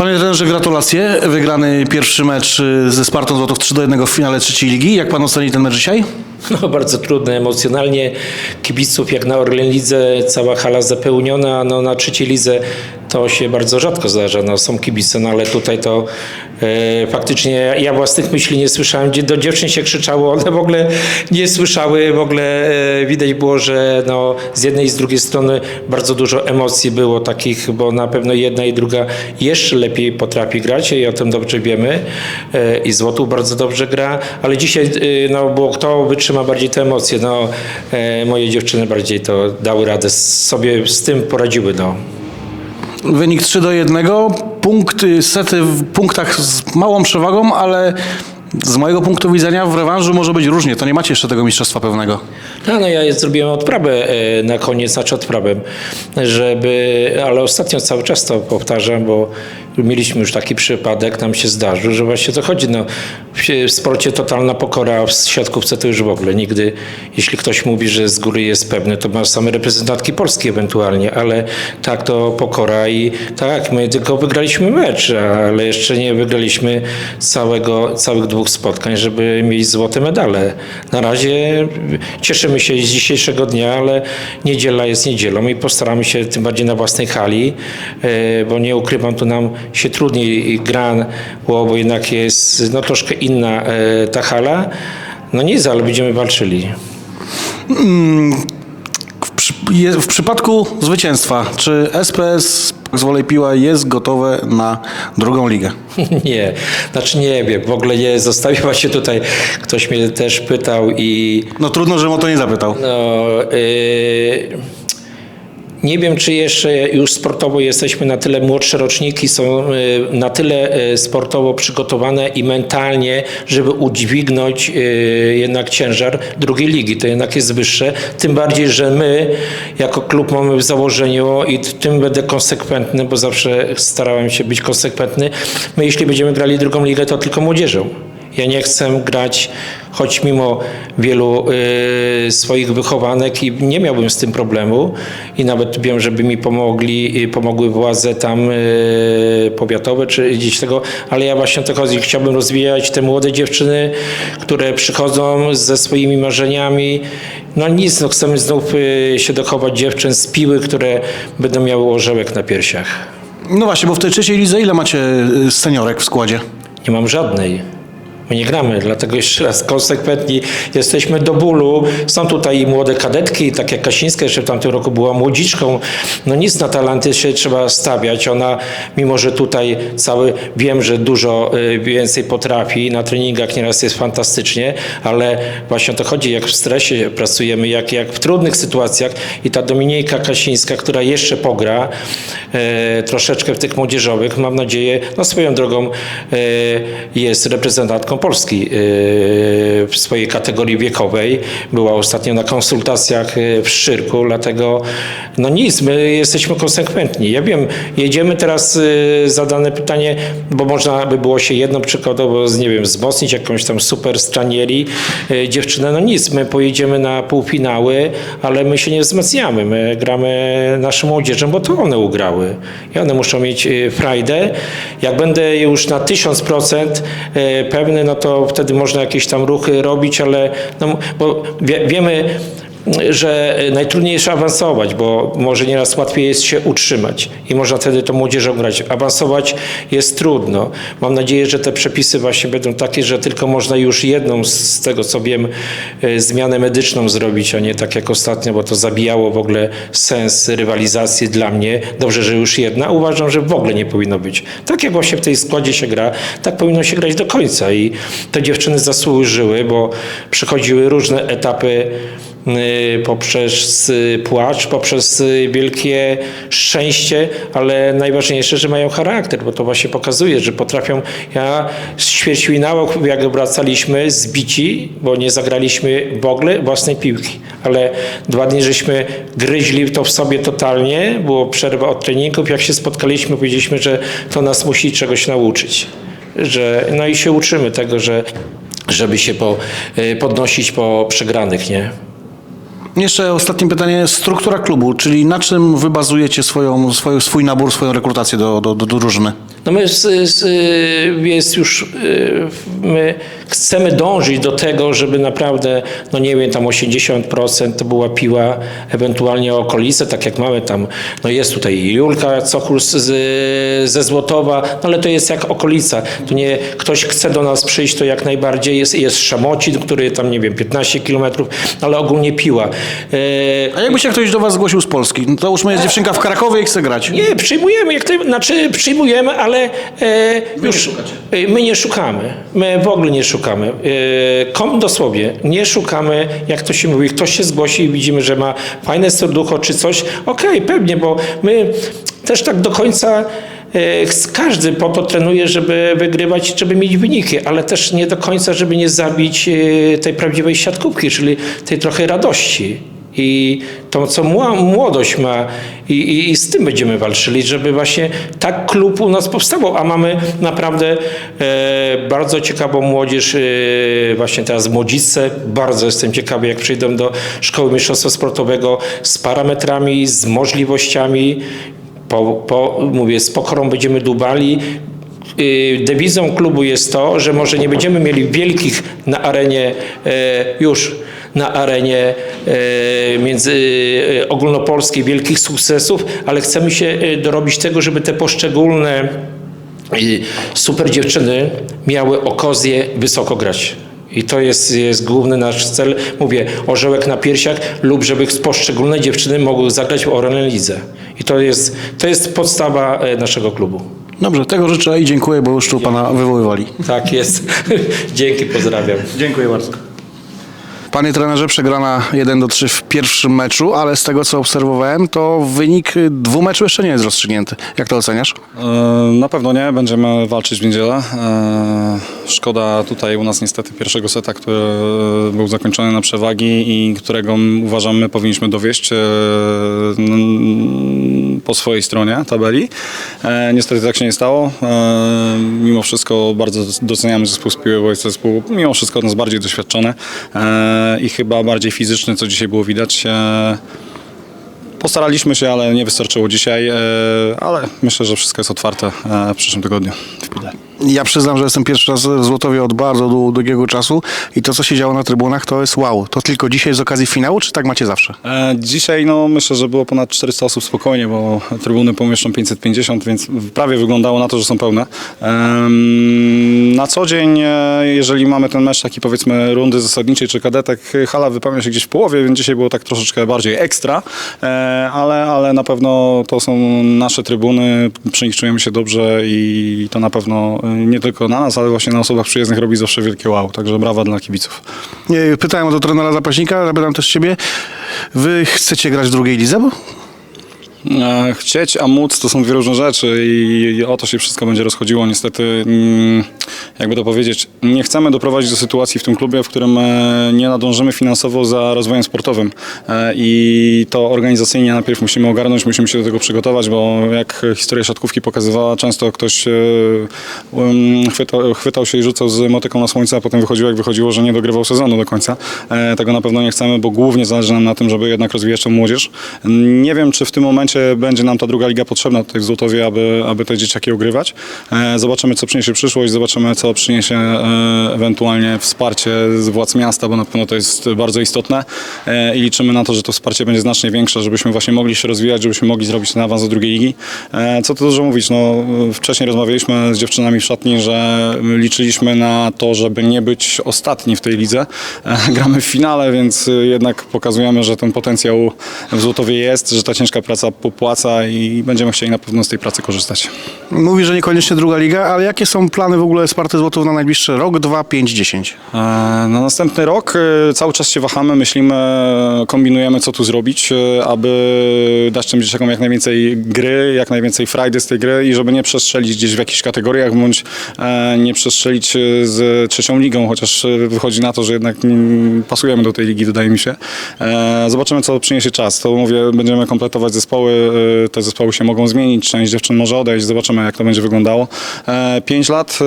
Panie trenerze, gratulacje. Wygrany pierwszy mecz y, ze Spartą Złotów 3 do 1 w finale trzeciej ligi. Jak pan oceni ten mecz dzisiaj? No, bardzo trudne emocjonalnie. Kibiców jak na Orlen Lidze, cała hala zapełniona. No, na trzeciej lidze to się bardzo rzadko zdarza. No, są kibice, no, ale tutaj to e, faktycznie ja własnych myśli nie słyszałem. Do dziewczyn się krzyczało, one w ogóle nie słyszały. W ogóle e, widać było, że no, z jednej i z drugiej strony bardzo dużo emocji było takich, bo na pewno jedna i druga jeszcze lepiej potrafi grać i o tym dobrze wiemy. E, I Złotów bardzo dobrze gra, ale dzisiaj e, no, było kto wytrzyma bardziej te emocje. No, e, moje dziewczyny bardziej to dały radę, sobie z tym poradziły. No. Wynik 3 do 1. Punkty, sety w punktach z małą przewagą, ale z mojego punktu widzenia w rewanżu może być różnie. To nie macie jeszcze tego mistrzostwa pełnego. No, no ja zrobiłem odprawę e, na koniec, znaczy odprawę, żeby, ale ostatnio cały czas to powtarzam, bo mieliśmy już taki przypadek, nam się zdarzył, że właśnie to chodzi, no, w sporcie totalna pokora, w siatkówce to już w ogóle nigdy, jeśli ktoś mówi, że z góry jest pewny, to ma same reprezentantki Polski ewentualnie, ale tak to pokora i tak, my tylko wygraliśmy mecz, ale jeszcze nie wygraliśmy całego, całych dwóch spotkań, żeby mieć złote medale. Na razie cieszymy się z dzisiejszego dnia, ale niedziela jest niedzielą i postaramy się tym bardziej na własnej hali, e, bo nie ukrywam, tu nam się trudniej gra, bo jednak jest no, troszkę inna e, ta hala. No nic, ale będziemy walczyli. Je, w przypadku zwycięstwa, czy SPS z Wolej Piła jest gotowe na drugą ligę? Nie, znaczy nie wiem, w ogóle nie zostawił właśnie tutaj, ktoś mnie też pytał i No trudno, żebym o to nie zapytał. no, yy, nie wiem, czy jeszcze już sportowo jesteśmy na tyle, młodsze roczniki są yy, na tyle yy, sportowo przygotowane i mentalnie, żeby udźwignąć yy, jednak ciężar drugiej ligi. To jednak jest wyższe. Tym bardziej, że my jako klub mamy w założeniu i tym będę konsekwentny, bo zawsze starałem się być konsekwentny. My jeśli będziemy grali drugą ligę, to tylko młodzieżą. Ja nie chcę grać, choć mimo wielu y, swoich wychowanek i nie miałbym z tym problemu i nawet wiem, żeby mi pomogli, y, pomogły władze tam y, powiatowe czy gdzieś tego, ale ja właśnie to chodzi. Chciałbym rozwijać te młode dziewczyny, które przychodzą ze swoimi marzeniami. No nic, no chcemy znów y, się dochować dziewczyn z piły, które będą miały orzełek na piersiach. No właśnie, bo w tej trzeciej lidze ile macie y, seniorek w składzie? Nie mam żadnej. My nie gramy, dlatego jeszcze raz konsekwentni jesteśmy do bólu. Są tutaj i młode kadetki, tak jak Kasińska jeszcze w tamtym roku była młodziczką. No nic na talenty się trzeba stawiać. Ona, mimo że tutaj cały, wiem, że dużo y, więcej potrafi, na treningach nieraz jest fantastycznie, ale właśnie o to chodzi, jak w stresie pracujemy, jak, jak w trudnych sytuacjach i ta Dominika Kasińska, która jeszcze pogra e, troszeczkę w tych młodzieżowych, mam nadzieję, no swoją drogą e, jest reprezentantką Polski e, w swojej kategorii wiekowej. Była ostatnio na konsultacjach e, w Szczyrku, dlatego no nic, my jesteśmy konsekwentni. Ja wiem, jedziemy teraz e, zadane pytanie, bo można by było się jedną przykładowo, nie wiem, wzmocnić jakąś tam super stranieri e, dziewczynę, no nic, my pojedziemy na półfinały, ale my się nie wzmacniamy, my gramy naszą młodzieżą, bo to one ugrały i one muszą mieć frajdę. Jak będę już na 1000% e, pewny, no to wtedy można jakieś tam ruchy robić, ale no, bo wie, wiemy, że najtrudniej jest awansować, bo może nieraz łatwiej jest się utrzymać i można wtedy to młodzieżą grać. Awansować jest trudno. Mam nadzieję, że te przepisy właśnie będą takie, że tylko można już jedną z tego co wiem e, zmianę medyczną zrobić, a nie tak jak ostatnio, bo to zabijało w ogóle sens rywalizacji dla mnie. Dobrze, że już jedna. Uważam, że w ogóle nie powinno być. Tak jak właśnie w tej składzie się gra, tak powinno się grać do końca i te dziewczyny zasłużyły, bo przechodziły różne etapy poprzez y, płacz, poprzez y, wielkie szczęście, ale najważniejsze, że mają charakter, bo to właśnie pokazuje, że potrafią. Ja z ćwierćfinału, jak wracaliśmy zbici, bo nie zagraliśmy w ogóle własnej piłki, ale dwa dni żeśmy gryźli to w sobie totalnie, było przerwa od treningów, jak się spotkaliśmy, powiedzieliśmy, że to nas musi czegoś nauczyć. Że, no i się uczymy tego, że żeby się po, podnosić po przegranych, nie? Jeszcze ostatnie pytanie. Struktura klubu, czyli na czym wy bazujecie swoją, swoją, swój nabór, swoją rekrutację do, do, do drużyny? No my z, z, jest już, y, my chcemy dążyć do tego, żeby naprawdę, no nie wiem, tam 80% to była piła, ewentualnie okolice, tak jak mamy tam, no jest tutaj Julka Cochul z, ze Złotowa, no ale to jest jak okolica. Tu nie, ktoś chce do nas przyjść, to jak najbardziej jest, jest Szamocin, który tam, nie wiem, 15 kilometrów, ale ogólnie piła. Y, A jakby się ktoś do was zgłosił z Polski? No to już jest dziewczynka w Krakowie i chce grać. Nie, przyjmujemy, jak to, znaczy przyjmujemy, ale e, już e, my nie szukamy. My w ogóle nie szukamy. E, kom dosłownie, nie szukamy, jak to się mówi. Ktoś się zgłosi i widzimy, że ma fajne serducho czy coś. Okej, pewnie, bo my też tak do końca każdy po to trenuje, żeby wygrywać, żeby mieć wyniki, ale też nie do końca, żeby nie zabić tej prawdziwej siatkówki, czyli tej trochę radości. I to, co młodość ma, i, i, i z tym będziemy walczyli, żeby właśnie tak klub u nas powstawał. A mamy naprawdę e, bardzo ciekawą młodzież, e, właśnie teraz młodzice. Bardzo jestem ciekawy, jak przyjdą do Szkoły Mistrzostwa Sportowego z parametrami, z możliwościami. Po, po, mówię, z pokorą będziemy dubali. Y, Dewizą klubu jest to, że może nie będziemy mieli wielkich na arenie e, już na arenie e, między e, ogólnopolskiej wielkich sukcesów, ale chcemy się e, dorobić tego, żeby te poszczególne super dziewczyny miały okazję wysoko grać. I to jest, jest główny nasz cel. Mówię, orzełek na piersiach lub żeby poszczególne dziewczyny mogły zagrać w Orlen Lidze. I to jest, to jest podstawa naszego klubu. Dobrze, tego życzę i dziękuję, bo już tu pana wywoływali. Tak jest. Dzięki, pozdrawiam. Dziękuję bardzo. Panie trenerze, przegrana 1 do 3 w pierwszym meczu, ale z tego co obserwowałem, to wynik dwóch meczu jeszcze nie jest rozstrzygnięty. Jak to oceniasz? E, Na pewno nie, będziemy walczyć w niedzielę. E, Szkoda tutaj u nas niestety pierwszego seta, który był zakończony na przewagi i którego uważamy powinniśmy dowieść e, po swojej stronie tabeli. Niestety tak się nie stało. Mimo wszystko bardzo doceniamy zespół z piły, bo jest zespół mimo wszystko od nas bardziej doświadczony i chyba bardziej fizyczny, co dzisiaj było widać. E, Postaraliśmy się, ale nie wystarczyło dzisiaj, e, ale myślę, że wszystko jest otwarte e, w przyszłym tygodniu w Pile. Ja przyznam, że jestem pierwszy raz w Złotowie od bardzo dłu- długiego czasu i to, co się działo na trybunach, to jest wow. To tylko dzisiaj z okazji finału, czy tak macie zawsze? E, Dzisiaj no, myślę, że było ponad 400 osób spokojnie, bo trybuny pomieszczą 550, więc prawie wyglądało na to, że są pełne. Na co dzień, e, jeżeli mamy ten mecz taki powiedzmy rundy zasadniczej czy kadetek, hala wypełnia się gdzieś w połowie, więc dzisiaj było tak troszeczkę bardziej ekstra, e, ale, ale na pewno to są nasze trybuny, przy nich czujemy się dobrze i to na pewno e, nie tylko na nas, ale właśnie na osobach przyjezdnych robi zawsze wielkie wow, także brawa dla kibiców. Pytałem o to trenera zapaśnika, zapytam też ciebie. Wy chcecie grać w drugiej lidze? Bo E, Chcieć, a móc to są dwie różne rzeczy i i o to się wszystko będzie rozchodziło. Niestety, mm, jakby to powiedzieć, nie chcemy doprowadzić do sytuacji w tym klubie, w którym e, nie nadążymy finansowo za rozwojem sportowym E, i to organizacyjnie najpierw musimy ogarnąć, musimy się do tego przygotować, bo jak historia siatkówki pokazywała, często ktoś um, chwytał, chwytał się i rzucał z motyką na słońce, a potem wychodziło jak wychodziło, że nie dogrywał sezonu do końca. Tego na pewno nie chcemy, bo głównie zależy nam na tym, żeby jednak rozwijać tę młodzież. Nie wiem, czy w tym momencie będzie nam ta druga liga potrzebna w Złotowie, aby, aby te dzieciaki ogrywać. E, Zobaczymy, co przyniesie przyszłość, zobaczymy, co przyniesie e, ewentualnie wsparcie z władz miasta, bo na pewno to jest bardzo istotne E, i liczymy na to, że to wsparcie będzie znacznie większe, żebyśmy właśnie mogli się rozwijać, żebyśmy mogli zrobić ten awans do drugiej ligi. Co tu dużo mówić, no, wcześniej rozmawialiśmy z dziewczynami w szatni, że liczyliśmy na to, żeby nie być ostatni w tej lidze. Gramy w finale, więc jednak pokazujemy, że ten potencjał w Złotowie jest, że ta ciężka praca popłaca i będziemy chcieli na pewno z tej pracy korzystać. mówi, że niekoniecznie druga liga, ale jakie są plany w ogóle Sparty Złotów na najbliższy rok, dwa, pięć, dziesięć? E, Na następny rok e, cały czas się wahamy, myślimy, kombinujemy co tu zrobić, e, aby dać tym dzieciakom jak najwięcej gry, jak najwięcej frajdy z tej gry i żeby nie przestrzelić gdzieś w jakichś kategoriach, bądź e, nie przestrzelić e, z trzecią ligą, chociaż e, wychodzi na to, że jednak mm, pasujemy do tej ligi, wydaje mi się. E, Zobaczymy, co przyniesie czas. To mówię, będziemy kompletować zespoły, e, te zespoły się mogą zmienić, część dziewczyn może odejść, zobaczymy, jak to będzie wyglądało. E, Pięć lat...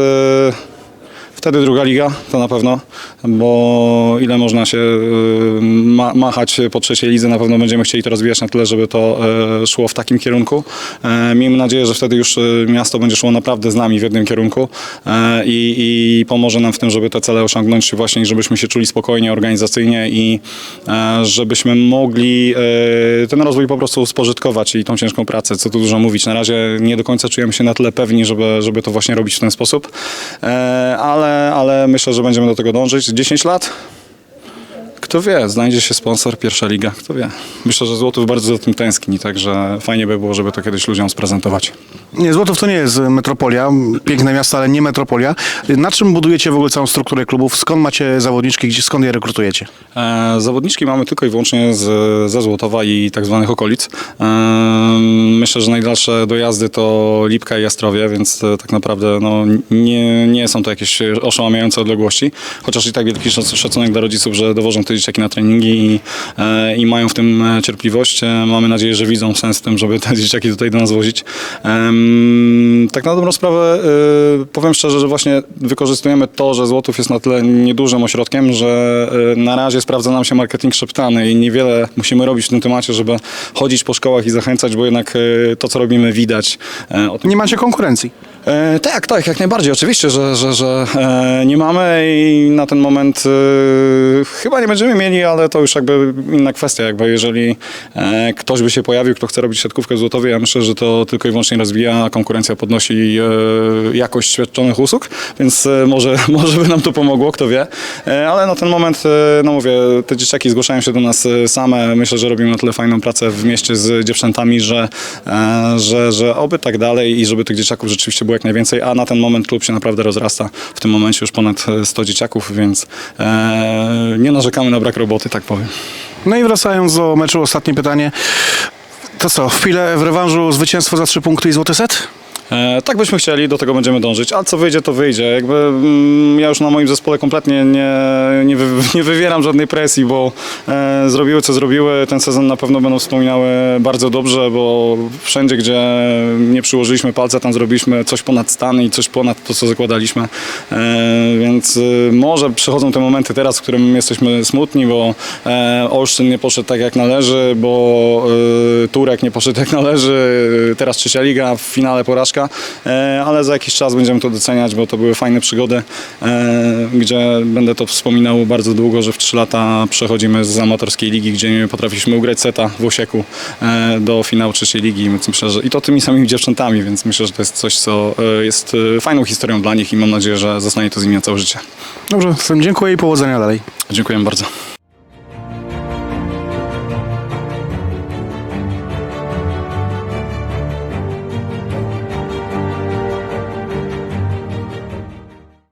Wtedy druga liga, to na pewno, bo ile można się y, ma, machać po trzeciej lidze, na pewno będziemy chcieli to rozwijać na tyle, żeby to e, szło w takim kierunku. E, Miejmy nadzieję, że wtedy już e, miasto będzie szło naprawdę z nami w jednym kierunku e, i, i pomoże nam w tym, żeby te cele osiągnąć właśnie żebyśmy się czuli spokojnie, organizacyjnie i e, żebyśmy mogli ten rozwój po prostu spożytkować i tą ciężką pracę, co tu dużo mówić. Na razie nie do końca czujemy się na tyle pewni, żeby, żeby to właśnie robić w ten sposób, ale, ale myślę, że będziemy do tego dążyć. 10 lat? Kto wie, znajdzie się sponsor, pierwsza liga, kto wie. Myślę, że Złotów bardzo za tym tęskni, także fajnie by było, żeby to kiedyś ludziom sprezentować. Nie, Złotów to nie jest metropolia, piękne miasto, ale nie metropolia. Na czym budujecie w ogóle całą strukturę klubów? Skąd macie zawodniczki, gdzie, skąd je rekrutujecie? E, zawodniczki mamy tylko i wyłącznie z, ze Złotowa i tak zwanych okolic. E, myślę, że najdalsze dojazdy to Lipka i Jastrowie, więc e, tak naprawdę no, nie, nie są to jakieś oszałamiające odległości. Chociaż i tak wielki szac- szacunek dla rodziców, że dowożą te dzieciaki na treningi i, e, i mają w tym e, cierpliwość. E, mamy nadzieję, że widzą sens w tym, żeby te dzieciaki tutaj do nas wozić. Tak na dobrą sprawę powiem szczerze, że właśnie wykorzystujemy to, że Złotów jest na tyle niedużym ośrodkiem, że na razie sprawdza nam się marketing szeptany i niewiele musimy robić w tym temacie, żeby chodzić po szkołach i zachęcać, bo jednak to, co robimy, widać. Nie macie konkurencji. E, tak, tak, jak najbardziej. Oczywiście, że, że, że e, nie mamy i na ten moment e, chyba nie będziemy mieli, ale to już jakby inna kwestia. Jakby jeżeli ktoś by się pojawił, kto chce robić siatkówkę w Złotowie, ja myślę, że to tylko i wyłącznie rozwija, konkurencja podnosi jakość świadczonych usług, więc może, może by nam to pomogło, kto wie. Ale na ten moment, no mówię, te dzieciaki zgłaszają się do nas same. Myślę, że robimy na tyle fajną pracę w mieście z dziewczętami, że, że, że oby tak dalej i żeby tych dzieciaków rzeczywiście było jak najwięcej, a na ten moment klub się naprawdę rozrasta. W tym momencie już ponad e, 100 dzieciaków, więc e, nie narzekamy na brak roboty, tak powiem. No i wracając do meczu, ostatnie pytanie. To co, w chwilę w rewanżu zwycięstwo za trzy punkty i złoty set? E, tak byśmy chcieli, do tego będziemy dążyć, a co wyjdzie, to wyjdzie. Jakby mm, ja już na moim zespole kompletnie nie, nie, wy, nie wywieram żadnej presji, bo e, zrobiły co zrobiły. Ten sezon na pewno będą wspominały bardzo dobrze, bo wszędzie, gdzie nie przyłożyliśmy palca, tam zrobiliśmy coś ponad stan i coś ponad to, co zakładaliśmy. E, więc e, może przychodzą te momenty teraz, w którym jesteśmy smutni, bo Olsztyn nie poszedł tak jak należy, bo e, Turek nie poszedł jak należy, teraz trzecia liga, w finale porażka, e, ale za jakiś czas będziemy to doceniać, bo to były fajne przygody, e, gdzie będę to wspominał bardzo długo, że w 3 lata przechodzimy z amatorskiej ligi, gdzie nie potrafiliśmy ugrać seta w Osieku e, do finału trzeciej ligi myślę, że, i to tymi samymi dziewczętami, więc myślę, że to jest coś, co jest fajną historią dla nich i mam nadzieję, że zostanie to z nimi na całe życie. Dobrze, dziękuję i powodzenia dalej. Dziękuję bardzo.